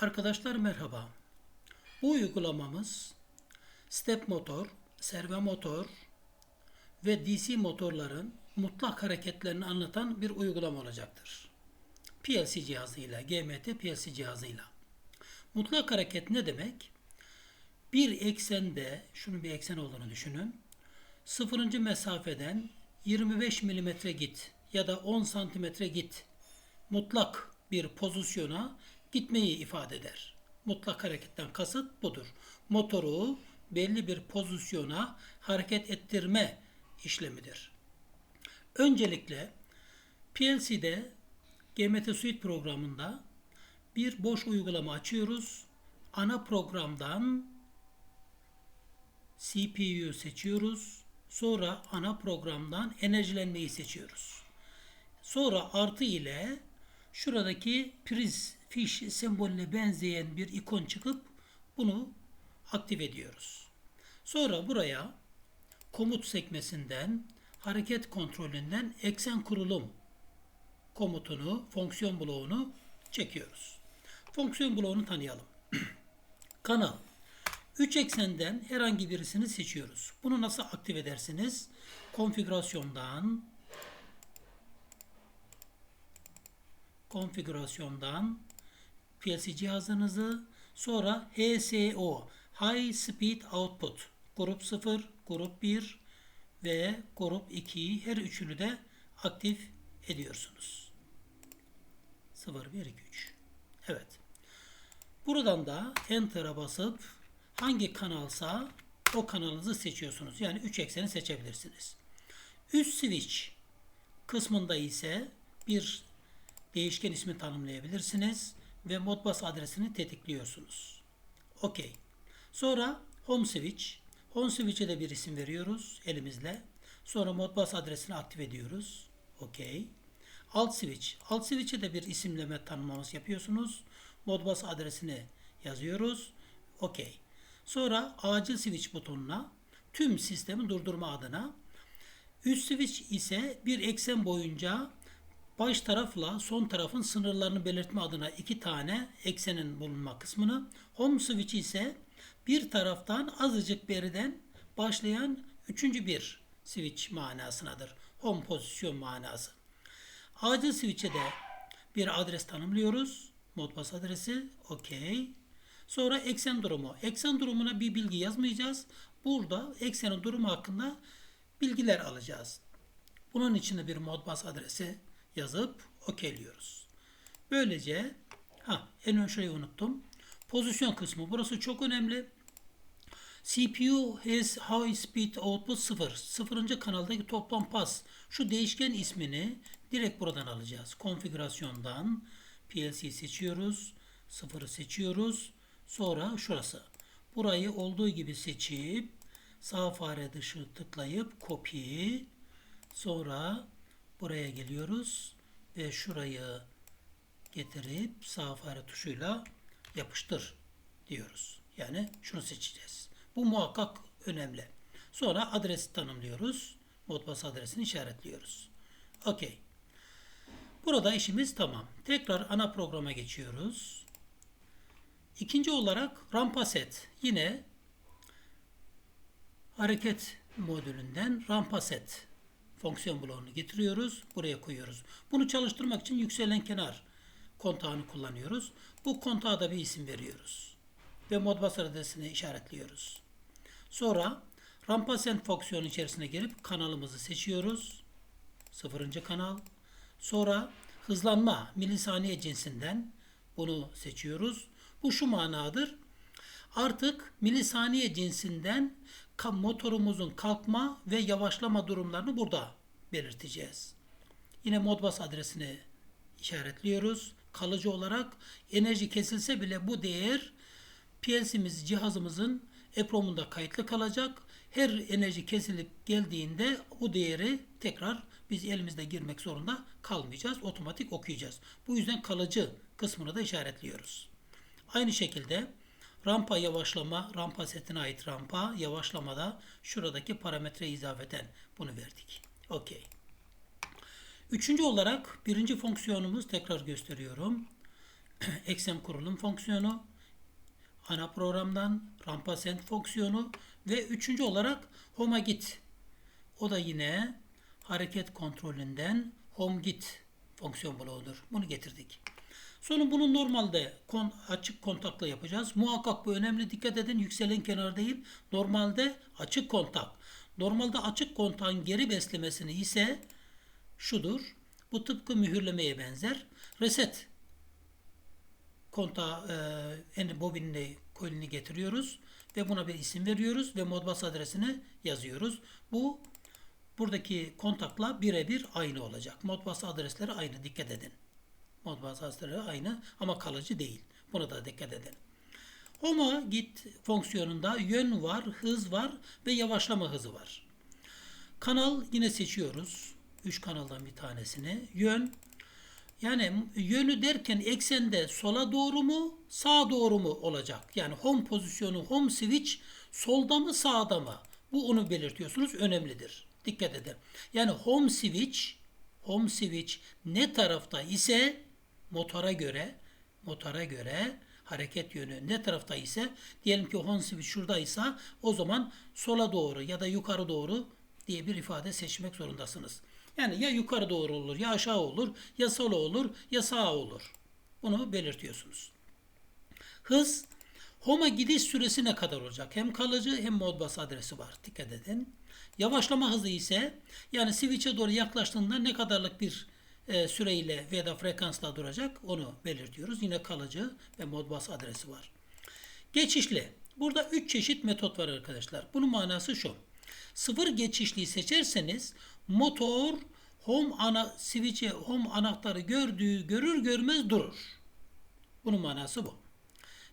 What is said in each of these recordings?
Arkadaşlar merhaba. Bu uygulamamız step motor, servo motor ve DC motorların mutlak hareketlerini anlatan bir uygulama olacaktır. PLC cihazıyla, GMT PLC cihazıyla. Mutlak hareket ne demek? Bir eksende, şunun bir eksen olduğunu düşünün. Sıfırıncı mesafeden 25 milimetre git ya da 10 santimetre git mutlak bir pozisyona gitmeyi ifade eder. Mutlak hareketten kasıt budur. Motoru belli bir pozisyona hareket ettirme işlemidir. Öncelikle PLC'de GMT Suite programında bir boş uygulama açıyoruz. Ana programdan CPU seçiyoruz. Sonra ana programdan enerjilenmeyi seçiyoruz. Sonra artı ile şuradaki priz fiş sembolüne benzeyen bir ikon çıkıp bunu aktif ediyoruz. Sonra buraya komut sekmesinden hareket kontrolünden eksen kurulum komutunu, fonksiyon bloğunu çekiyoruz. Fonksiyon bloğunu tanıyalım. Kanal. 3 eksenden herhangi birisini seçiyoruz. Bunu nasıl aktif edersiniz? Konfigürasyondan konfigürasyondan PLC cihazınızı sonra HSO High Speed Output grup 0, grup 1 ve grup 2'yi her üçünü de aktif ediyorsunuz. 0, 1, 2, 3. Evet. Buradan da Enter'a basıp hangi kanalsa o kanalınızı seçiyorsunuz. Yani 3 ekseni seçebilirsiniz. Üst switch kısmında ise bir değişken ismi tanımlayabilirsiniz ve Modbus adresini tetikliyorsunuz. OK. Sonra Home Switch. Home Switch'e de bir isim veriyoruz elimizle. Sonra Modbus adresini aktif ediyoruz. OK. Alt Switch. Alt Switch'e de bir isimleme tanımlaması yapıyorsunuz. Modbus adresini yazıyoruz. OK. Sonra acil switch butonuna tüm sistemi durdurma adına üst switch ise bir eksen boyunca baş tarafla son tarafın sınırlarını belirtme adına iki tane eksenin bulunma kısmını, home switch ise bir taraftan azıcık beriden başlayan üçüncü bir switch manasınadır. Home pozisyon manası. Acil switch'e de bir adres tanımlıyoruz. Modbus adresi. OK. Sonra eksen durumu. Eksen durumuna bir bilgi yazmayacağız. Burada eksenin durumu hakkında bilgiler alacağız. Bunun için de bir Modbus adresi yazıp okeyliyoruz. Böylece ha en ön şeyi unuttum. Pozisyon kısmı. Burası çok önemli. CPU has high speed output 0. Sıfırıncı kanaldaki toplam pas. Şu değişken ismini direkt buradan alacağız. Konfigürasyondan PLC seçiyoruz. Sıfırı seçiyoruz. Sonra şurası. Burayı olduğu gibi seçip sağ fare dışı tıklayıp copy sonra buraya geliyoruz ve şurayı getirip sağ fare tuşuyla yapıştır diyoruz. Yani şunu seçeceğiz. Bu muhakkak önemli. Sonra adresi tanımlıyoruz. Modbus adresini işaretliyoruz. Okey. Burada işimiz tamam. Tekrar ana programa geçiyoruz. İkinci olarak rampa set. Yine hareket modülünden rampa set fonksiyon bloğunu getiriyoruz. Buraya koyuyoruz. Bunu çalıştırmak için yükselen kenar kontağını kullanıyoruz. Bu kontağa da bir isim veriyoruz. Ve Modbus adresini işaretliyoruz. Sonra rampa send fonksiyonu içerisine girip kanalımızı seçiyoruz. Sıfırıncı kanal. Sonra hızlanma milisaniye cinsinden bunu seçiyoruz. Bu şu manadır. Artık milisaniye cinsinden motorumuzun kalkma ve yavaşlama durumlarını burada belirteceğiz. Yine Modbus adresini işaretliyoruz. Kalıcı olarak enerji kesilse bile bu değer PLC'miz cihazımızın EPROM'unda kayıtlı kalacak. Her enerji kesilip geldiğinde bu değeri tekrar biz elimizde girmek zorunda kalmayacağız. Otomatik okuyacağız. Bu yüzden kalıcı kısmını da işaretliyoruz. Aynı şekilde rampa yavaşlama, rampa setine ait rampa yavaşlamada şuradaki parametre izafeten bunu verdik. Okey. Üçüncü olarak birinci fonksiyonumuz tekrar gösteriyorum. eksem kurulum fonksiyonu, ana programdan rampa send fonksiyonu ve üçüncü olarak home'a git. O da yine hareket kontrolünden home git fonksiyon bloğudur. Bunu getirdik. Sonra bunu normalde kon, açık kontakla yapacağız. Muhakkak bu önemli. Dikkat edin yükselen kenar değil. Normalde açık kontak. Normalde açık kontağın geri beslemesini ise şudur. Bu tıpkı mühürlemeye benzer. Reset kontağı e, en bobinini kolini getiriyoruz ve buna bir isim veriyoruz ve modbus adresini yazıyoruz. Bu buradaki kontakla birebir aynı olacak. Modbus adresleri aynı dikkat edin. Modbus adresleri aynı ama kalıcı değil. Buna da dikkat edin. Home'a git fonksiyonunda yön var, hız var ve yavaşlama hızı var. Kanal yine seçiyoruz. 3 kanaldan bir tanesini. Yön yani yönü derken eksende sola doğru mu, sağa doğru mu olacak? Yani home pozisyonu, home switch solda mı, sağda mı? Bu onu belirtiyorsunuz. Önemlidir. Dikkat edin. Yani home switch, home switch ne tarafta ise motora göre, motora göre hareket yönü ne tarafta ise diyelim ki home switch şuradaysa o zaman sola doğru ya da yukarı doğru diye bir ifade seçmek zorundasınız. Yani ya yukarı doğru olur, ya aşağı olur, ya sola olur, ya sağa olur. Bunu belirtiyorsunuz. Hız, Home'a gidiş süresi ne kadar olacak? Hem kalıcı hem modbus adresi var. Dikkat edin. Yavaşlama hızı ise yani switch'e doğru yaklaştığında ne kadarlık bir e, süreyle veya da frekansla duracak onu belirtiyoruz. Yine kalıcı ve modbus adresi var. Geçişli. Burada 3 çeşit metot var arkadaşlar. Bunun manası şu. Sıfır geçişliyi seçerseniz motor home ana switch'e home anahtarı gördüğü görür görmez durur. Bunun manası bu.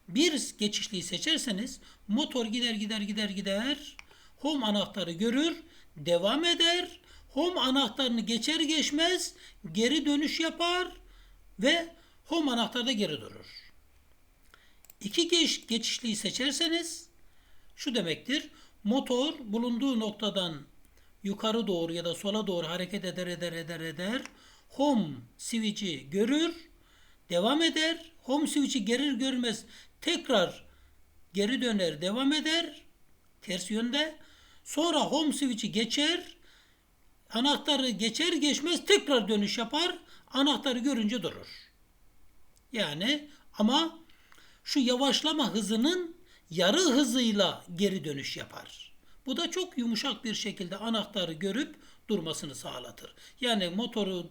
Bir geçişliyi seçerseniz motor gider gider gider gider home anahtarı görür devam eder home anahtarını geçer geçmez geri dönüş yapar ve home anahtarda geri durur. İki geç, geçişliyi seçerseniz şu demektir. Motor bulunduğu noktadan yukarı doğru ya da sola doğru hareket eder eder eder eder. Home switch'i görür, devam eder. Home switch'i gelir görmez tekrar geri döner, devam eder. Ters yönde. Sonra home switch'i geçer. Anahtarı geçer geçmez tekrar dönüş yapar. Anahtarı görünce durur. Yani ama şu yavaşlama hızının yarı hızıyla geri dönüş yapar. Bu da çok yumuşak bir şekilde anahtarı görüp durmasını sağlatır. Yani motoru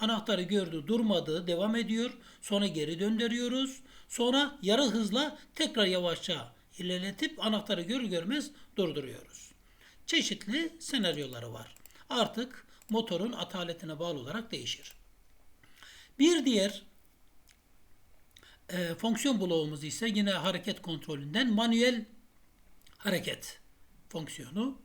anahtarı gördü durmadı devam ediyor. Sonra geri döndürüyoruz. Sonra yarı hızla tekrar yavaşça ilerletip anahtarı görür görmez durduruyoruz. Çeşitli senaryoları var. Artık motorun ataletine bağlı olarak değişir. Bir diğer e, fonksiyon bloğumuz ise yine hareket kontrolünden manuel hareket fonksiyonu.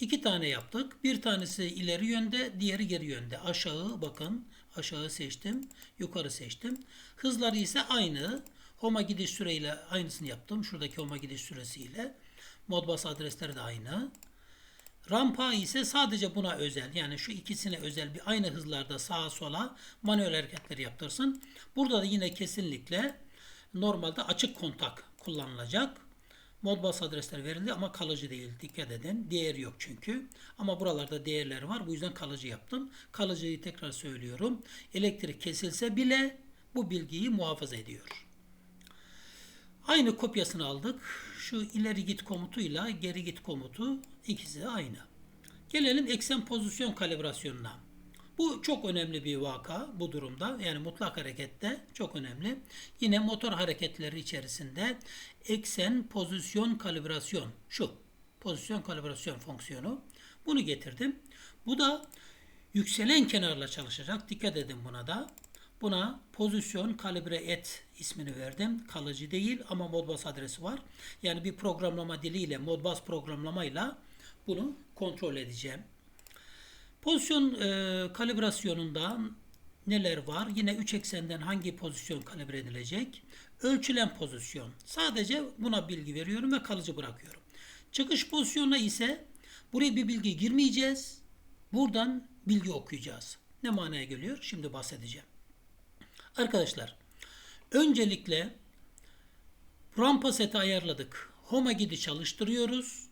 İki tane yaptık. Bir tanesi ileri yönde, diğeri geri yönde. Aşağı bakın. Aşağı seçtim. Yukarı seçtim. Hızları ise aynı. Home'a gidiş süreyle aynısını yaptım. Şuradaki home'a gidiş süresiyle. Modbus adresleri de aynı. Rampa ise sadece buna özel. Yani şu ikisine özel bir aynı hızlarda sağa sola manuel hareketleri yaptırsın. Burada da yine kesinlikle normalde açık kontak kullanılacak. Modbus adresler verildi ama kalıcı değil. Dikkat edin. Değer yok çünkü. Ama buralarda değerler var. Bu yüzden kalıcı yaptım. Kalıcıyı tekrar söylüyorum. Elektrik kesilse bile bu bilgiyi muhafaza ediyor. Aynı kopyasını aldık. Şu ileri git komutuyla geri git komutu ikisi aynı. Gelelim eksen pozisyon kalibrasyonuna. Bu çok önemli bir vaka bu durumda. Yani mutlak harekette çok önemli. Yine motor hareketleri içerisinde eksen pozisyon kalibrasyon şu pozisyon kalibrasyon fonksiyonu. Bunu getirdim. Bu da yükselen kenarla çalışacak. Dikkat edin buna da. Buna pozisyon kalibre et ismini verdim. Kalıcı değil ama Modbus adresi var. Yani bir programlama diliyle Modbus programlamayla bunu kontrol edeceğim. Pozisyon e, kalibrasyonunda neler var? Yine 3 eksenden hangi pozisyon kalibre edilecek? Ölçülen pozisyon. Sadece buna bilgi veriyorum ve kalıcı bırakıyorum. Çıkış pozisyonuna ise buraya bir bilgi girmeyeceğiz. Buradan bilgi okuyacağız. Ne manaya geliyor? Şimdi bahsedeceğim. Arkadaşlar Öncelikle rampa seti ayarladık. Home'a gidi çalıştırıyoruz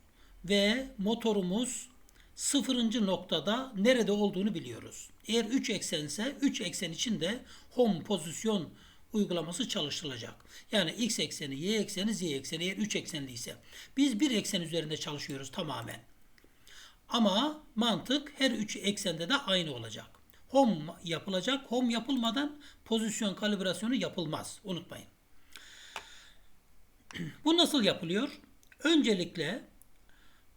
ve motorumuz sıfırıncı noktada nerede olduğunu biliyoruz. Eğer 3 eksense 3 eksen için de home pozisyon uygulaması çalıştırılacak. Yani x ekseni, y ekseni, z ekseni eğer 3 eksenli ise. Biz bir eksen üzerinde çalışıyoruz tamamen. Ama mantık her üç eksende de aynı olacak. Home yapılacak. Home yapılmadan pozisyon kalibrasyonu yapılmaz. Unutmayın. Bu nasıl yapılıyor? Öncelikle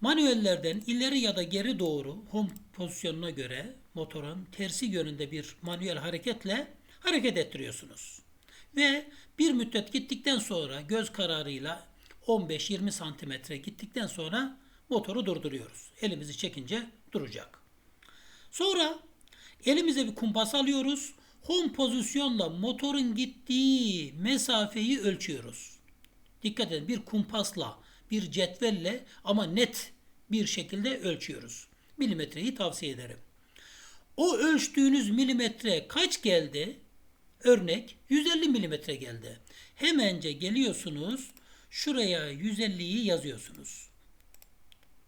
manuellerden ileri ya da geri doğru home pozisyonuna göre motorun tersi yönünde bir manuel hareketle hareket ettiriyorsunuz. Ve bir müddet gittikten sonra göz kararıyla 15-20 santimetre gittikten sonra motoru durduruyoruz. Elimizi çekince duracak. Sonra elimize bir kumpas alıyoruz. Home pozisyonla motorun gittiği mesafeyi ölçüyoruz. Dikkat edin bir kumpasla, bir cetvelle ama net bir şekilde ölçüyoruz. Milimetreyi tavsiye ederim. O ölçtüğünüz milimetre kaç geldi? Örnek 150 milimetre geldi. Hemence geliyorsunuz. Şuraya 150'yi yazıyorsunuz.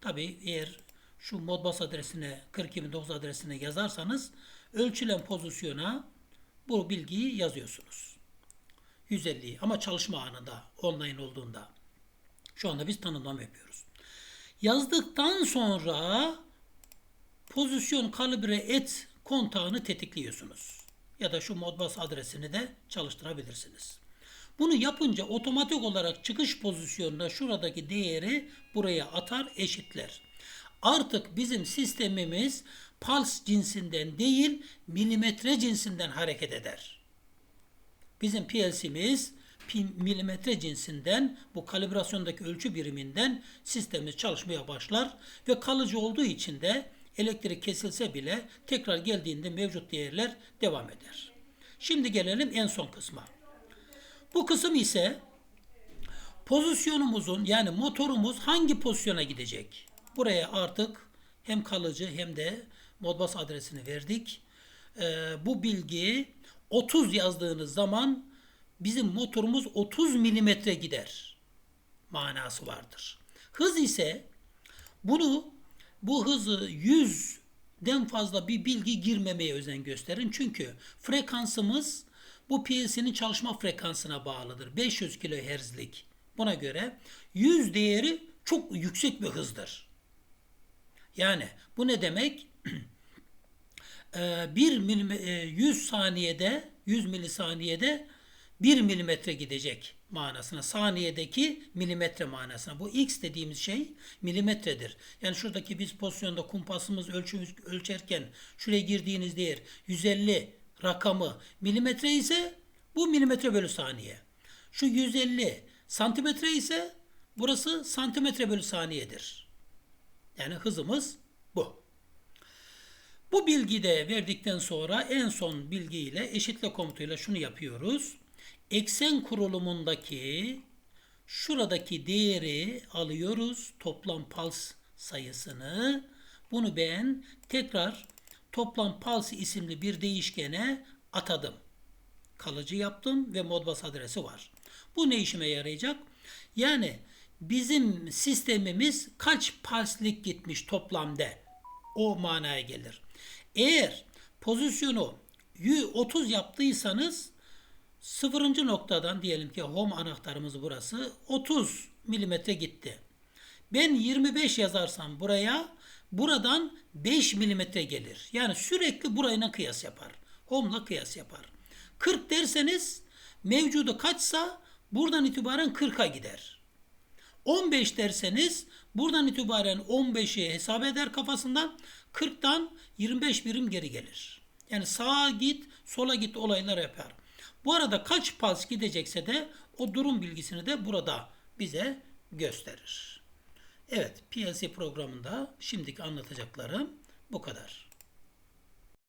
Tabi eğer şu Modbus adresine 42009 adresine yazarsanız ölçülen pozisyona bu bilgiyi yazıyorsunuz. 150 ama çalışma anında online olduğunda. Şu anda biz tanımlama yapıyoruz. Yazdıktan sonra pozisyon kalibre et kontağını tetikliyorsunuz. Ya da şu Modbus adresini de çalıştırabilirsiniz. Bunu yapınca otomatik olarak çıkış pozisyonunda şuradaki değeri buraya atar eşitler. Artık bizim sistemimiz pals cinsinden değil milimetre cinsinden hareket eder. Bizim PLC'miz milimetre cinsinden bu kalibrasyondaki ölçü biriminden sistemimiz çalışmaya başlar ve kalıcı olduğu için de elektrik kesilse bile tekrar geldiğinde mevcut değerler devam eder. Şimdi gelelim en son kısma. Bu kısım ise pozisyonumuzun yani motorumuz hangi pozisyona gidecek? Buraya artık hem kalıcı hem de Modbus adresini verdik. Ee, bu bilgi 30 yazdığınız zaman bizim motorumuz 30 milimetre gider manası vardır. Hız ise bunu bu hızı 100'den fazla bir bilgi girmemeye özen gösterin. Çünkü frekansımız bu PLC'nin çalışma frekansına bağlıdır. 500 kHz'lik. Buna göre 100 değeri çok yüksek bir hızdır. Yani bu ne demek? 1 milim, 100 saniyede 100 milisaniyede 1 milimetre gidecek manasına. Saniyedeki milimetre manasına. Bu x dediğimiz şey milimetredir. Yani şuradaki biz pozisyonda kumpasımız ölçümüz, ölçerken şuraya girdiğiniz değer 150 rakamı milimetre ise bu milimetre bölü saniye. Şu 150 santimetre ise burası santimetre bölü saniyedir. Yani hızımız bu. Bu bilgiyi de verdikten sonra en son bilgiyle eşitle komutuyla şunu yapıyoruz. Eksen kurulumundaki şuradaki değeri alıyoruz. Toplam pals sayısını. Bunu ben tekrar toplam pals isimli bir değişkene atadım. Kalıcı yaptım ve Modbus adresi var. Bu ne işime yarayacak? Yani bizim sistemimiz kaç palslik gitmiş toplamda o manaya gelir. Eğer pozisyonu 30 yaptıysanız sıfırıncı noktadan diyelim ki home anahtarımız burası 30 milimetre gitti. Ben 25 yazarsam buraya buradan 5 milimetre gelir. Yani sürekli burayla kıyas yapar. Home'la kıyas yapar. 40 derseniz mevcudu kaçsa buradan itibaren 40'a gider. 15 derseniz buradan itibaren 15'i hesap eder kafasından 40'tan 25 birim geri gelir. Yani sağa git, sola git olaylar yapar. Bu arada kaç pas gidecekse de o durum bilgisini de burada bize gösterir. Evet, PLC programında şimdiki anlatacaklarım bu kadar.